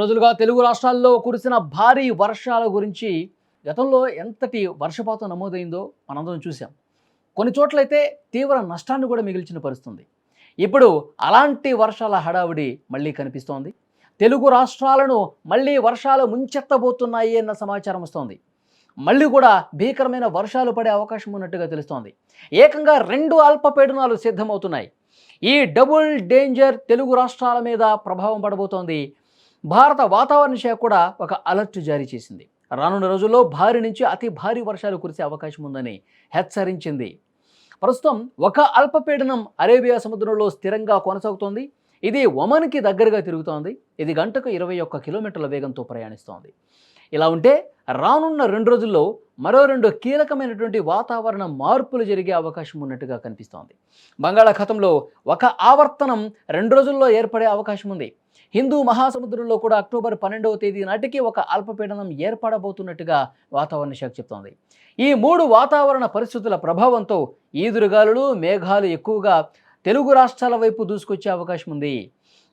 రోజులుగా తెలుగు రాష్ట్రాల్లో కురిసిన భారీ వర్షాల గురించి గతంలో ఎంతటి వర్షపాతం నమోదైందో మనందరం చూసాం కొన్ని చోట్లయితే తీవ్ర నష్టాన్ని కూడా మిగిల్చిన పరిస్థితుంది. ఇప్పుడు అలాంటి వర్షాల హడావుడి మళ్ళీ కనిపిస్తోంది. తెలుగు రాష్ట్రాలను మళ్ళీ వర్షాలు ముంచెత్తబోతున్నాయి అన్న సమాచారం వస్తోంది. మళ్ళీ కూడా భీకరమైన వర్షాలు పడే అవకాశం ఉన్నట్టుగా తెలుస్తోంది. ఏకంగా రెండు అల్పపీడనాలు సిద్ధమవుతున్నాయి. ఈ డబుల్ డేంజర్ తెలుగు రాష్ట్రాల మీద ప్రభావం పడబోతోంది భారత వాతావరణ శాఖ కూడా ఒక అలర్ట్ జారీ చేసింది. రానున్న రోజుల్లో భారీ నుంచి అతి భారీ వర్షాలు కురిసే అవకాశం ఉందని హెచ్చరించింది. ప్రస్తుతం ఒక అల్పపీడనం అరేబియా సముద్రంలో స్థిరంగా కొనసాగుతోంది. ఇది ఒమన్కి దగ్గరగా తిరుగుతోంది. ఇది గంటకు ఇరవై ఒక్క కిలోమీటర్ల వేగంతో ప్రయాణిస్తోంది. ఇలా ఉంటే రానున్న రెండు రోజుల్లో మరో రెండు కీలకమైనటువంటి వాతావరణ మార్పులు జరిగే అవకాశం ఉన్నట్టుగా కనిపిస్తోంది. బంగాళాఖాతంలో ఒక ఆవర్తనం రెండు రోజుల్లో ఏర్పడే అవకాశం ఉంది. హిందూ మహాసముద్రంలో కూడా అక్టోబర్ పన్నెండవ తేదీ నాటికి ఒక అల్పపీడనం ఏర్పడబోతున్నట్టుగా వాతావరణ శాఖ చెప్తోంది. ఈ మూడు వాతావరణ పరిస్థితుల ప్రభావంతో ఈదురుగాలులు మేఘాలు ఎక్కువగా తెలుగు రాష్ట్రాల వైపు దూసుకొచ్చే అవకాశం ఉంది.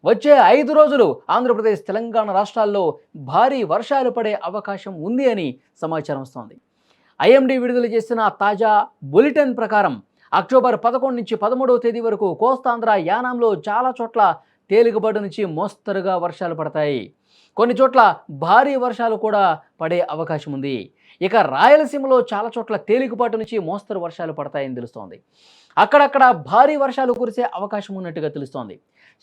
వచ్చే ఐదు రోజులు ఆంధ్రప్రదేశ్ తెలంగాణ రాష్ట్రాల్లో భారీ వర్షాలు పడే అవకాశం ఉంది అని సమాచారం వస్తోంది. ఐఎండీ విడుదల చేసిన తాజా బులెటిన్ ప్రకారం అక్టోబర్ పదకొండు నుంచి పదమూడవ తేదీ వరకు కోస్తాంధ్ర యానాంలో చాలా చోట్ల తేలికపాటి నుంచి మోస్తరుగా వర్షాలు పడతాయి. కొన్ని చోట్ల భారీ వర్షాలు కూడా పడే అవకాశం ఉంది. ఇక రాయలసీమలో చాలా చోట్ల తేలికపాటి నుంచి మోస్తరు వర్షాలు పడతాయని తెలుస్తోంది. అక్కడక్కడ భారీ వర్షాలు కురిసే అవకాశం ఉన్నట్టుగా తెలుస్తోంది.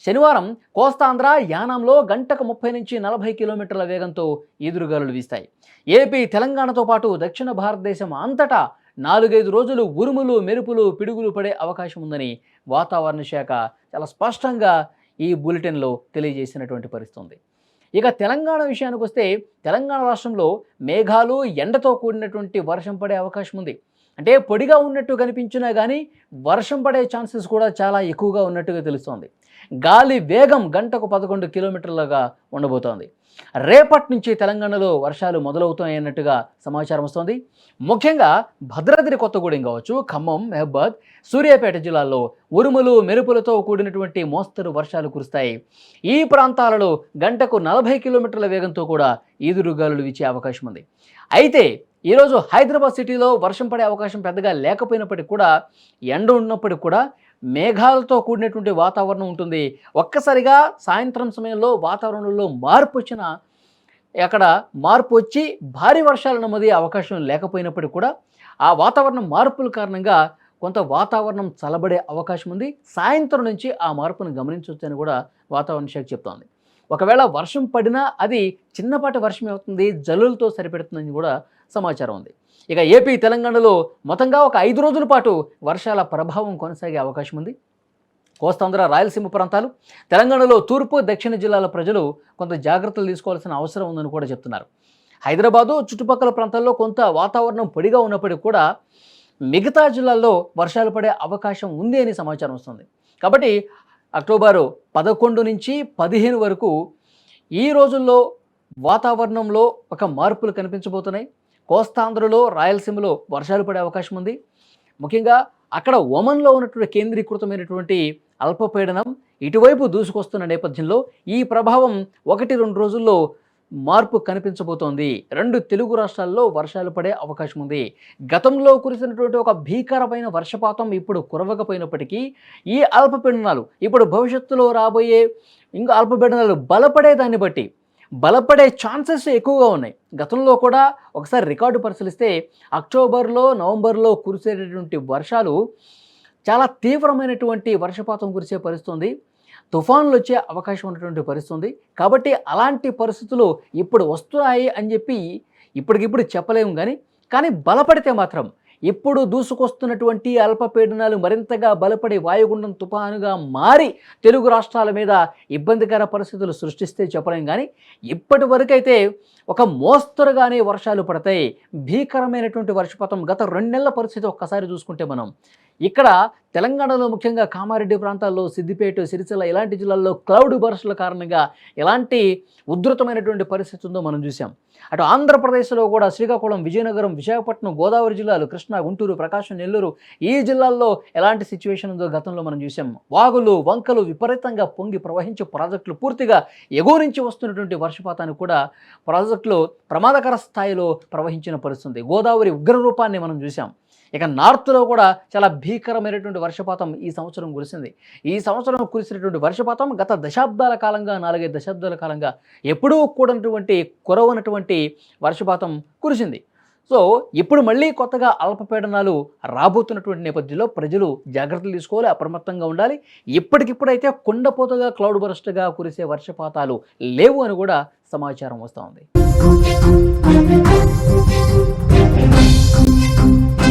శనివారం కోస్తాంధ్ర యానంలో గంటకు ముప్పై నుంచి నలభై కిలోమీటర్ల వేగంతో ఈదురుగాలులు వీస్తాయి. ఏపీ తెలంగాణతో పాటు దక్షిణ భారతదేశం అంతటా నాలుగైదు రోజులు ఉరుములు మెరుపులు పిడుగులు పడే అవకాశం ఉందని వాతావరణ శాఖ చాలా స్పష్టంగా ఈ బులెటిన్లో తెలియజేసినటువంటి పరిస్థితి ఉంది ఇక తెలంగాణ విషయానికి వస్తే తెలంగాణ రాష్ట్రంలో మేఘాలు ఎండతో కూడినటువంటి వర్షం పడే అవకాశం ఉంది. అంటే పొడిగా ఉన్నట్టు కనిపించినా కానీ వర్షం పడే ఛాన్సెస్ కూడా చాలా ఎక్కువగా ఉన్నట్టుగా తెలుస్తోంది. గాలి వేగం గంటకు పదకొండు కిలోమీటర్లుగా ఉండబోతోంది. రేపటి నుంచి తెలంగాణలో వర్షాలు మొదలవుతాయన్నట్టుగా సమాచారం వస్తోంది. ముఖ్యంగా భద్రాద్రి కొత్తగూడెం కావచ్చు ఖమ్మం మెహబాద్ సూర్యాపేట జిల్లాల్లో ఉరుములు మెరుపులతో కూడినటువంటి మోస్తరు వర్షాలు కురుస్తాయి. ఈ ప్రాంతాలలో గంటకు నలభై కిలోమీటర్ల వేగంతో కూడా ఈదురుగాలులు వీచే అవకాశం ఉంది. అయితే ఈరోజు హైదరాబాద్ సిటీలో వర్షం పడే అవకాశం పెద్దగా లేకపోయినప్పటికీ కూడా ఎండ ఉన్నప్పటికీ కూడా మేఘాలతో కూడినటువంటి వాతావరణం ఉంటుంది. ఒక్కసారిగా సాయంత్రం సమయంలో వాతావరణంలో మార్పు వచ్చిన అక్కడ మార్పు వచ్చి భారీ వర్షాలు నమోదయ్యే అవకాశం లేకపోయినప్పటికీ కూడా ఆ వాతావరణ మార్పుల కారణంగా కొంత వాతావరణం చల్లబడే అవకాశం ఉంది. సాయంత్రం నుంచి ఆ మార్పును గమనించవచ్చని కూడా వాతావరణ శాఖ చెప్తోంది. ఒకవేళ వర్షం పడినా అది చిన్నపాటి వర్షం అవుతుంది జల్లులతో సరిపెడుతుందని కూడా సమాచారం ఉంది. ఇక ఏపీ తెలంగాణలో మొత్తంగా ఒక ఐదు రోజుల పాటు వర్షాల ప్రభావం కొనసాగే అవకాశం ఉంది. కోస్తాంధ్ర రాయలసీమ ప్రాంతాలు తెలంగాణలో తూర్పు దక్షిణ జిల్లాల ప్రజలు కొంత జాగ్రత్తలు తీసుకోవాల్సిన అవసరం ఉందని కూడా చెప్తున్నారు. హైదరాబాదు చుట్టుపక్కల ప్రాంతాల్లో కొంత వాతావరణం పొడిగా ఉన్నప్పటికీ కూడా మిగతా జిల్లాల్లో వర్షాలు పడే అవకాశం ఉంది అని సమాచారం వస్తుంది. కాబట్టి అక్టోబరు పదకొండు నుంచి పదిహేను వరకు ఈ రోజుల్లో వాతావరణంలో ఒక మార్పులు కనిపించబోతున్నాయి. కోస్తాంధ్రలో రాయలసీమలో వర్షాలు పడే అవకాశం ఉంది. ముఖ్యంగా అక్కడ ఒమన్లో ఉన్నటువంటి కేంద్రీకృతమైనటువంటి అల్పపీడనం ఇటువైపు దూసుకొస్తున్న నేపథ్యంలో ఈ ప్రభావం ఒకటి రెండు రోజుల్లో మార్పు కనిపించబోతోంది. రెండు తెలుగు రాష్ట్రాల్లో వర్షాలు పడే అవకాశం ఉంది. గతంలో కురిసినటువంటి ఒక భీకరమైన వర్షపాతం ఇప్పుడు కురవకపోయినప్పటికీ ఈ అల్పపీడనాలు ఇప్పుడు భవిష్యత్తులో రాబోయే ఇంకా అల్పపీడనాలు బలపడే దాన్ని బట్టి బలపడే ఛాన్సెస్ ఎక్కువగా ఉన్నాయి. గతంలో కూడా ఒకసారి రికార్డు పరిశీలిస్తే అక్టోబర్లో నవంబర్లో కురిసేటటువంటి వర్షాలు చాలా తీవ్రమైనటువంటి వర్షపాతం కురిసే పరిస్థితుంది. తుఫాన్లు వచ్చే అవకాశం ఉన్నటువంటి పరిస్థితుంది. కాబట్టి అలాంటి పరిస్థితులు ఇప్పుడు వస్తున్నాయి అని చెప్పి ఇప్పటికిప్పుడు చెప్పలేము కానీ కానీ బలపడితే మాత్రం ఇప్పుడు దూసుకొస్తున్నటువంటి అల్పపీడనాలు మరింతగా బలపడి వాయుగుండం తుఫానుగా మారి తెలుగు రాష్ట్రాల మీద ఇబ్బందికర పరిస్థితులు సృష్టిస్తే చెప్పలేం కానీ ఇప్పటి వరకైతే ఒక మోస్తరుగానే వర్షాలు పడతాయి. భీకరమైనటువంటి వర్షపాతం గత రెండు నెలల పరిస్థితి ఒక్కసారి చూసుకుంటే మనం ఇక్కడ తెలంగాణలో ముఖ్యంగా కామారెడ్డి ప్రాంతాల్లో సిద్దిపేట సిరిసిల్ల ఇలాంటి జిల్లాల్లో క్లౌడ్ బర్స్ల కారణంగా ఎలాంటి ఉధృతమైనటువంటి పరిస్థితి ఉందో మనం చూసాం అటు ఆంధ్రప్రదేశ్లో కూడా శ్రీకాకుళం విజయనగరం విశాఖపట్నం గోదావరి జిల్లాలు కృష్ణా గుంటూరు ప్రకాశం నెల్లూరు ఈ జిల్లాల్లో ఎలాంటి సిచ్యువేషన్ ఉందో గతంలో మనం చూసాం వాగులు వంకలు విపరీతంగా పొంగి ప్రవహించే ప్రాజెక్టులు పూర్తిగా ఎగువ నుంచి వస్తున్నటువంటి వర్షపాతాన్ని కూడా ప్రాజెక్టులు ప్రమాదకర స్థాయిలో ప్రవహించిన పరిస్థితి గోదావరి ఉగ్ర రూపాన్ని మనం చూసాం ఇక నార్త్లో కూడా చాలా భీకరమైనటువంటి వర్షపాతం ఈ సంవత్సరం కురిసింది. ఈ సంవత్సరం కురిసినటువంటి వర్షపాతం గత దశాబ్దాల కాలంగా నాలుగైదు దశాబ్దాల కాలంగా ఎప్పుడూ కూడనటువంటి కురవనటువంటి వర్షపాతం కురిసింది. సో ఇప్పుడు మళ్ళీ కొత్తగా అల్పపీడనాలు రాబోతున్నటువంటి నేపథ్యంలో ప్రజలు జాగ్రత్తలు తీసుకోవాలి అప్రమత్తంగా ఉండాలి. ఇప్పటికిప్పుడైతే కుండపోతగా క్లౌడ్ బరస్ట్గా కురిసే వర్షపాతాలు లేవు అని కూడా సమాచారం వస్తూ ఉంది.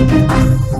Música